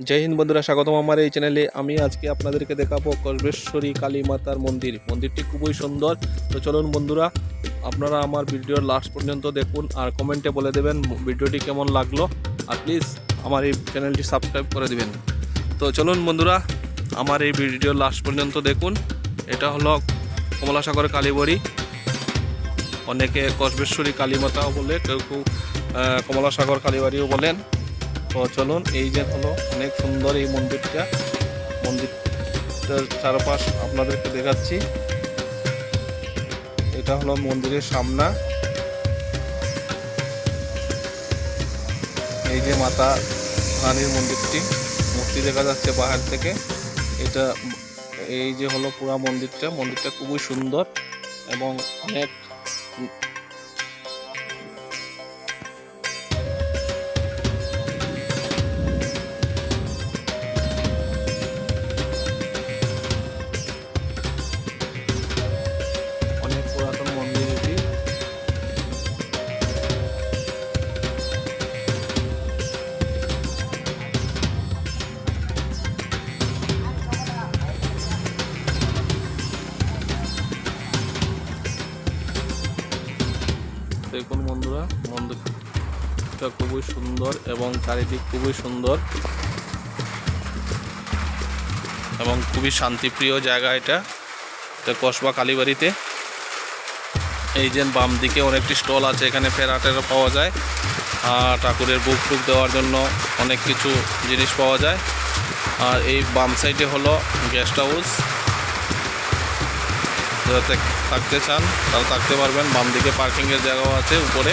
জয় হিন্দ বন্ধুরা, স্বাগতম আমার এই চ্যানেলে আমি আজকে আপনাদেরকে দেখাবো কল্পেশ্বরী কালী মাতার মন্দির। মন্দিরটি খুবই সুন্দর। তো চলুন বন্ধুরা, আপনারা আমার ভিডিওর লাস্ট পর্যন্ত দেখুন আর কমেন্টে বলে দেবেন ভিডিওটি কেমন লাগল। আর প্লিজ আমার এই চ্যানেলটি সাবস্ক্রাইব করে দিবেন। তো চলুন বন্ধুরা, আমার এই ভিডিওর লাস্ট পর্যন্ত দেখুন। এটা হলো কমলাসাগর কালীবাড়ি। অনেকে কসবেশ্বরী কালীমাতাও বলে, কেউ কেউ কমলাসাগর কালীবাড়িও বলেন। তো চলুন, এই যে হলো অনেক সুন্দর এই মন্দিরটা। মন্দিরটার চারপাশ আপনাদেরকে দেখাচ্ছি। এটা হলো মন্দিরের সামনা। এই যে মাতা রানীর মন্দিরটি, মূর্তি দেখা যাচ্ছে বাহার থেকে। এটা এই যে হলো পুরা মন্দিরটা মন্দিরটা খুবই সুন্দর এবং অনেক দেখুন বন্ধুরা? মন্দিরটা খুবই সুন্দর এবং চারিদিক খুবই সুন্দর। এবং খুবই শান্তিপ্রিয় জায়গা এটা। এটা কসবা কালীবাড়িতে। এই যে বাম দিকে অনেকটি স্টল আছে, এখানে ফেরাটেরও পাওয়া যায়। আর ঠাকুরের বুক টুক দেওয়ার জন্য অনেক কিছু জিনিস পাওয়া যায়। আর এই বাম সাইডে হলো গেস্ট হাউস যাতে থাকতে চান তারা থাকতে পারবেন। বাম দিকে পার্কিংয়ের জায়গাও আছে উপরে।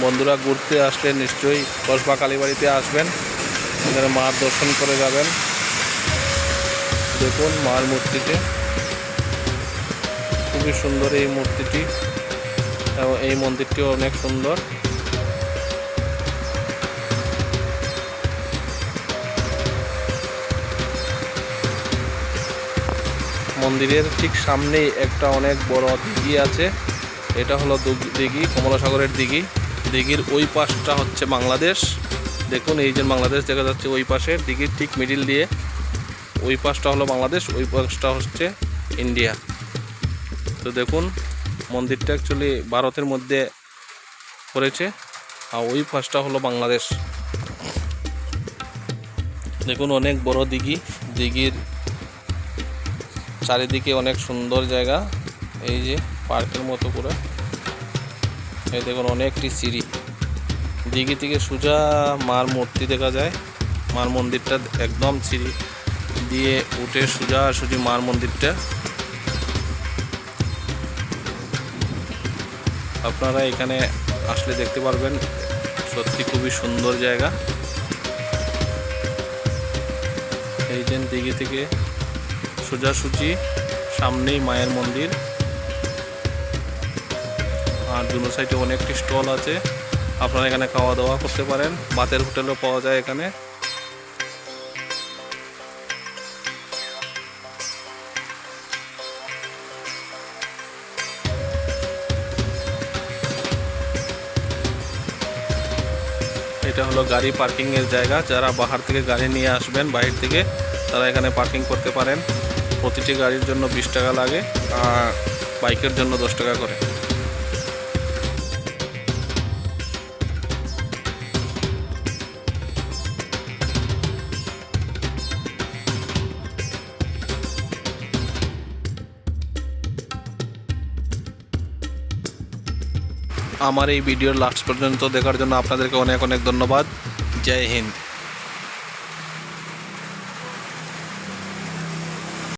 বন্ধুরা ঘুরতে আসলে নিশ্চয়ই কসবা কালীবাড়িতে আসবেন। এখানে মার দর্শন করে যাবেন। দেখুন মার মূর্তিটি। খুবই সুন্দর এই মূর্তিটি। এবং এই মন্দিরটিও অনেক সুন্দর। মন্দিরের ঠিক সামনেই একটা অনেক বড় দিঘি আছে। এটা হলো দিঘি, কমলাসাগরের দিঘি। দিঘির ওই পাশটা হচ্ছে বাংলাদেশ। দেখুন, এই যে বাংলাদেশ দেখা যাচ্ছে ওই পাশে, দিঘির ঠিক মিডিল দিয়ে। ওই পাশটা হলো বাংলাদেশ, ওই পাশটা হচ্ছে ইন্ডিয়া। তো দেখুন, মন্দিরটা অ্যাকচুয়ালি ভারতের মধ্যে পড়েছে, আর ওই পাশটা হলো বাংলাদেশ। দেখুন, অনেক বড় দিঘি, দিঘির চারিদিকে অনেক সুন্দর জায়গা। এই যে পার্কের মতো পুরো। এই দেখুন, অনেকটি সিঁড়ি। দিঘি থেকে সোজা মার মূর্তি দেখা যায়। মার মন্দিরটা একদম সিঁড়ি দিয়ে উঠে সোজা সুজি মার মন্দিরটা। আপনারা এখানে আসলে দেখতে পারবেন, সত্যি খুবই সুন্দর জায়গা। এই যে দিঘি থেকে সোজাসুজি সামনেই মায়ের মন্দির। আর দুনো সাইডে অনেকটি স্টল আছে। আপনারা এখানে খাওয়া দাওয়া করতে পারেন। বাতের হোটেলও পাওয়া যায় এখানে। এটা হলো গাড়ি পার্কিংয়ের জায়গা। যারা বাহার থেকে গাড়ি নিয়ে আসবেন বাইরে থেকে, তারা এখানে পার্কিং করতে পারেন। প্রতিটি গাড়ির জন্য বিশ টাকা লাগে, আর বাইকের জন্য দশ টাকা করে। আমার এই ভিডিওর লাস্ট পর্যন্ত দেখার জন্য আপনাদেরকে অনেক অনেক ধন্যবাদ। জয় হিন্দ।